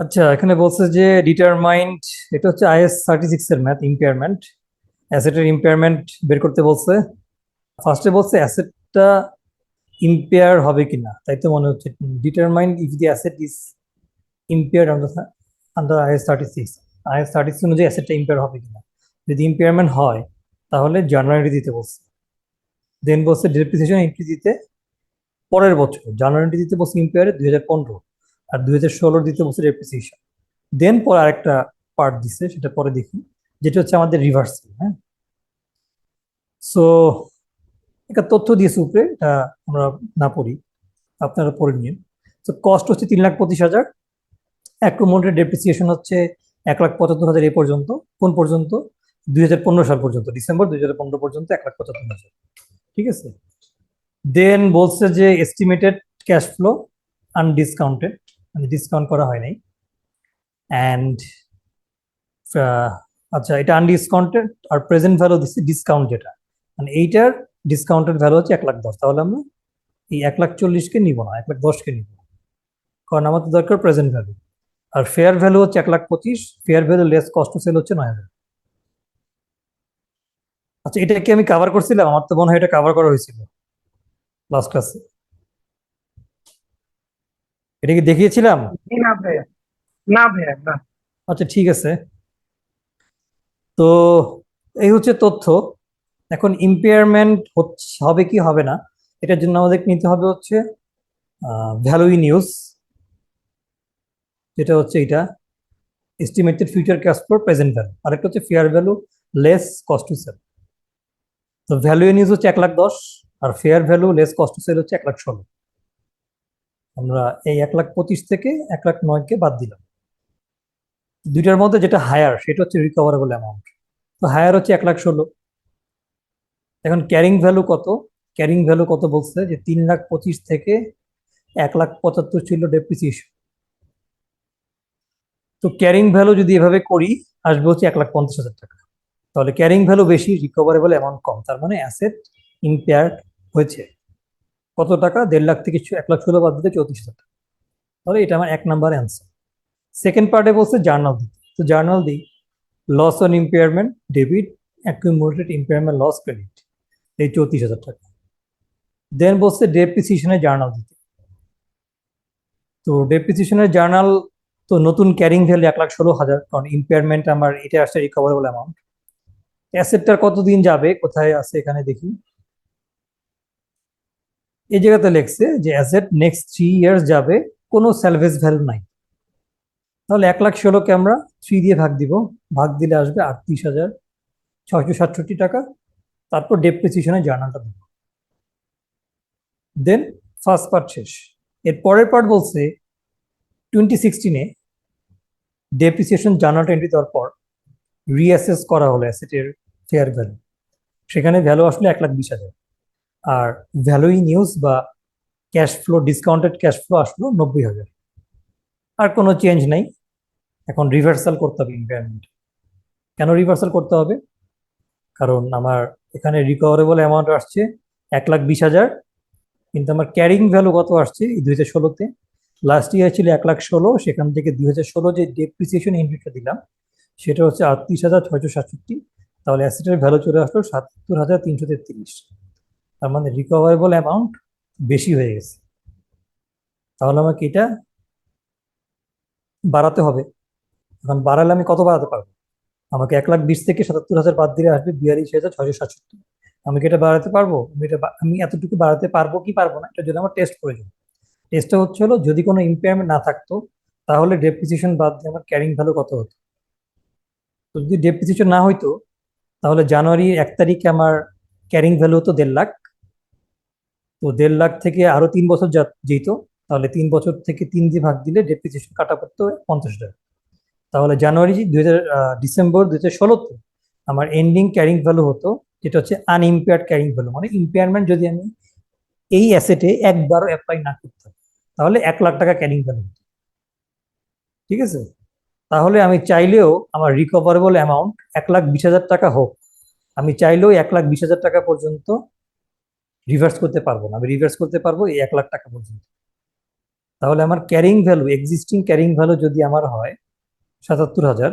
আচ্ছা এখানে বলছে যে ডিটারমাইন্ড এটা হচ্ছে আইএস থার্টি সিক্স এর ম্যাথ ইম্পেয়ারমেন্ট অ্যাসেটের ইম্পেয়ারমেন্ট বের করতে বলছে। ফার্স্টে বলছে অ্যাসেটটা ইম্পেয়ার হবে কিনা, তাই তো মনে হচ্ছে। Determined if the asset is impaired under under IS thirty six IS thirty six অনুযায়ী অ্যাসেটটা ইম্পেয়ার হবে কিনা। যদি ইম্পেয়ারমেন্ট হয়, তাহলে জানুয়ারি দিতে বলছে। দেন বলছে ডেপ্রিসিয়েশন এন্ট্রি দিতে, পরের বছর জানুয়ারি দিতে বলছে ইম্পেয়ারে দুই হাজার পনেরো। আর দুই হাজার ষোলোর দিতে বলছে ডেপ্রিসিয়েশন দেন পরে আরেকটা পার্ট দিছে, সেটা পরে দেখি, যেটা হচ্ছে আমাদের রিভার্সাল হ্যাঁ? সো একটা তথ্য দিয়েছে উপরে, এটা আমরা না পড়ি, আপনারা পড়ে নিন। তো কস্ট হচ্ছে তিন লাখ পঁচিশ হাজার অ্যাকোমোডের ডেপ্রিসিয়েশন হচ্ছে এক লাখ পঁচাত্তর হাজার এ পর্যন্ত, কোন পর্যন্ত? দুই হাজার পনেরো সাল পর্যন্ত, ডিসেম্বর দুই হাজার পনেরো পর্যন্ত এক লাখ পঁচাত্তর হাজার, ঠিক আছে? দেন বলছে যে এস্টিমেটেড ক্যাশ ফ্লো আনডিসকাউন্টেড মানে ডিসকাউন্ট করা হয় নাই। অ্যান্ড আচ্ছা এটা আনডিসকাউন্টেড আর প্রেজেন্ট ভ্যালু দিচ্ছে ডিসকাউন্ট যেটা। মানে এইটার ডিসকাউন্টেড ভ্যালু হচ্ছে এক লাখ দশ। তাহলে আমরা এই এক লাখ চল্লিশকে নিব না, এক লাখ দশকে নিব। কারণ আমাদের দরকার প্রেজেন্ট ভ্যালু আর ফেয়ার ভ্যালু হচ্ছে এক লাখ পঁচিশ fair value less cost sell হচ্ছে নয় হাজার। আচ্ছা এটা কি আমি কাভার করছিলাম? আমার তো মনে হয় এটা কাভার করা হয়েছিল। লাস্ট ক্লাসে এটা কি দেখিয়েছিলাম? না ভাইয়া না ভাইয়া না। আচ্ছা ঠিক আছে। তো এই হচ্ছে তথ্য। এখন ইম্পেয়ারমেন্ট হবে কি হবে না এটার জন্য আমাদের নিতে হবে হচ্ছে ভ্যালু ইন ইউজ যেটা হচ্ছে এটা estimated future cash flow present value আরেকটা হচ্ছে fair value less cost to sell তো ভ্যালু ইন ইউজ হচ্ছে এক লাখ দশ আর fair value less cost to sell হচ্ছে এক লাখ ষোলো। আমরা এই এক লাখ পঁচিশ থেকে এক লাখ নয়কে বাদ দিলাম। দুইটার মধ্যে যেটা হায়ার সেটা হচ্ছে রিকভারেবল অ্যামাউন্ট তো হায়ার হচ্ছে এক লাখ ষোলো। এখন ক্যারিং ভ্যালু কত? ক্যারিং ভ্যালু কত বলছে? যে তিন লাখ পঁচিশ থেকে এক লাখ পঁচাত্তর ছিল ডেপ্রিসিয়েশন তো ক্যারিং ভ্যালু যদি এভাবে করি, আসবে হচ্ছে এক লাখ পঞ্চাশ হাজার টাকা। তাহলে ক্যারিং ভ্যালু বেশি রিকভারেবল অ্যামাউন্ট কম। তার মানে অ্যাসেট ইম্পেয়ার্ড হয়েছে। কত টাকা? দেড় লাখ থেকে এক লাখ ষোলো বাদ দিতে চৌত্রিশ টাকা। তাহলে এটা আমার এক নাম্বার অ্যান্সার সেকেন্ড পার্টে বলছে জার্নাল দিতে। তো জার্নাল দিই loss on impairment debit accumulated impairment loss credit এই চৌত্রিশ হাজার টাকা। দেন বলছে ডেপ্রিসিয়েশনের জার্নাল দিতে। তো ডেপ্রিসিয়েশনের জার্নাল তো নতুন ক্যারিং ভ্যালু এক লাখ ষোলো হাজার, কারণ ইম্পেয়ারমেন্ট আমার এটা আসছে রিকভারেবল অ্যামাউন্ট অ্যাসেটটার কতদিন যাবে? কোথায় আছে এখানে দেখি। এই জায়গাতে লেখছে যে অ্যাসেট নেক্সট থ্রি ইয়ার্স যাবে, কোনো স্যালভেজ ভ্যালু নাই। তাহলে এক লাখ ষোলোকে আমরা থ্রি দিয়ে ভাগ দিব, ভাগ দিলে আসবে আটত্রিশ হাজার ছয়শো সাতষট্টি টাকা। তারপর ডেপ্রিসিয়েশনের জার্নালটা দিব। দেন ফার্স্ট পার্ট শেষ। এর পরের পার্ট বলছে টোয়েন্টি সিক্সটিনে ডেপ্রিসিয়েশন জার্নালটা এন্ট্রি দেওয়ার পর রিঅ্যাসেস করা হলো অ্যাসেটের ফেয়ার ভ্যালু সেখানে ভ্যালু আসলে এক লাখ বিশ হাজার। আর ভ্যালু ইন ইউজ বা cash flow discounted cash flow আসলো নব্বই হাজার। আর কোনো চেঞ্জ নাই। এখন রিভার্সাল করতে হবে ইম্পেয়ারমেন্ট কেন রিভার্সাল করতে হবে? কারণ আমার এখানে রিকভারেবল অ্যামাউন্ট আসছে এক লাখ বিশ হাজার, কিন্তু আমার ক্যারিং ভ্যালু কত আসছে? এই দুই হাজার ষোলোতে। লাস্ট ইয়ার ছিল এক লাখ ষোলো, সেখান থেকে দুই হাজার ষোলো যে ডেপ্রিসিয়েশন এন্ট্রিটা দিলাম, সেটা হচ্ছে আটত্রিশ হাজার ছয়শো সাতষট্টি। তাহলে অ্যাসেটের ভ্যালু চলে আসলো সাতাত্তর হাজার তিনশো তেত্রিশ। তার মানে রিকভারেবল অ্যামাউন্ট বেশি হয়ে গেছে। তাহলে আমাকে এটা বাড়াতে হবে। এখন বাড়ালে আমি কত বাড়াতে পারব? আমাকে এক লাখ বিশ থেকে সাতাত্তর হাজার বাদ দিলে আসবে বিয়াল্লিশ হাজার ছয়শো সাতষট্টি। আমি কি এটা বাড়াতে পারব? আমি এটা আমি এতটুকু বাড়াতে পারব কি পারব না, এটা যদি আমার টেস্ট প্রয়োজন টেস্টটা হচ্ছে হলো, যদি কোনো ইম্পেয়ারমেন্ট না থাকতো, তাহলে ডেপ্রিসিয়েশন বাদ দিয়ে আমার ক্যারিং ভ্যালু কত হতো? তো যদি ডেপ্রিসিয়েশন না হইতো, তাহলে জানুয়ারি এক তারিখে আমার ক্যারিং ভ্যালু হতো দেড় লাখ তো দেড় লাখ থেকে আরও তিন বছর যেত, তাহলে তিন বছর থেকে তিন দিয়ে ভাগ দিলে ডেপ্রিসিয়েশন কাটা পড়তো পঞ্চাশ টাকা তাহলে জানুয়ারি দুই হাজার ডিসেম্বর দুই হাজার ষোলোতে আমার এন্ডিং ক্যারিং ভ্যালু হতো, যেটা হচ্ছে আনইম্পেয়ার্ড ক্যারিং ভ্যালু মানে ইম্পেয়ারমেন্ট যদি আমি এই অ্যাসেটে একবারও অ্যাপ্লাই না করতাম, তাহলে এক লাখ টাকা ক্যারিং ভ্যালু হতো। ঠিক আছে? তাহলে আমি চাইলেও আমার রিকভারেবল অ্যামাউন্ট এক লাখ বিশ হাজার টাকা হোক, আমি চাইলেও এক লাখ বিশ হাজার টাকা পর্যন্ত রিভার্স করতে পারব না। আমি রিভার্স করতে পারব এই এক লাখ টাকা পর্যন্ত। তাহলে আমার carrying value existing carrying value যদি আমার হয় সাতাত্তর হাজার,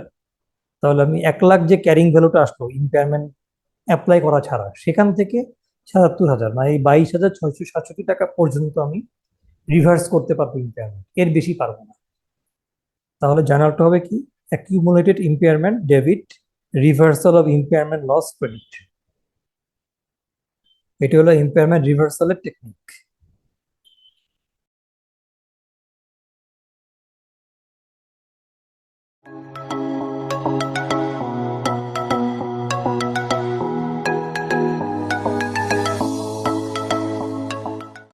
তাহলে আমি এক লাখ যে ক্যারিং ভ্যালুটা আসলো ইম্পেয়ারমেন্ট অ্যাপ্লাই করা ছাড়া, সেখান থেকে সাতাত্তর হাজার মানে এই বাইশ হাজার ছয়শো সাতষট্টি টাকা পর্যন্ত আমি রিভার্স করতে পারব ইম্পেয়ারমেন্ট এর বেশি পারব না। তাহলে জার্নালটা হবে কি? Accumulated impairment debit reversal of impairment loss credit এটি হলো ইম্পেয়ারমেন্ট রিভার্সালের টেকনিক